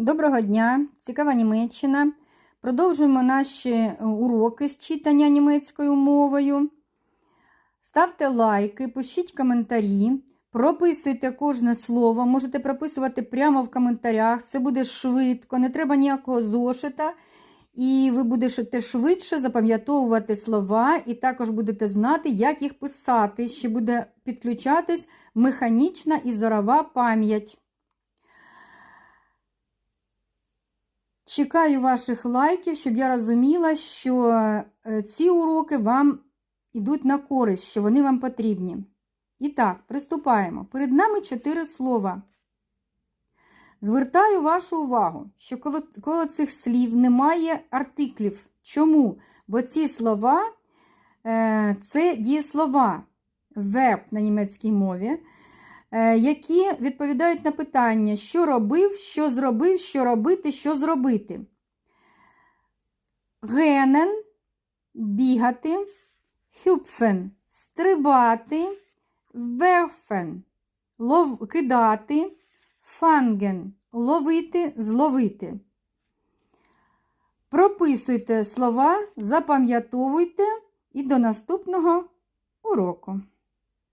Доброго дня! Цікава Німеччина. Продовжуємо наші е, уроки з читання німецькою мовою. Ставте лайки, пишіть коментарі, прописуйте кожне слово. Можете прописувати прямо в коментарях. Це буде швидко, не треба ніякого зошита. І ви будете швидше запам'ятовувати слова, і також будете знати, як їх писати. Ще буде підключатись механічна і зорова пам'ять. Чекаю ваших лайків, щоб я розуміла, що е, ці уроки вам йдуть на користь, що вони вам потрібні. І так, приступаємо. Перед нами чотири слова. Звертаю вашу увагу, що коло, коло цих слів немає артиклів. Чому? Бо ці слова е, це дієслова, верб на німецькій мові, які відповідають на питання, що робив, що зробив, що робити, що зробити. Генен бігати, хюпфен стрибати, верфен кидати, фанген ловити, зловити. Прописуйте слова, запам'ятовуйте і до наступного уроку.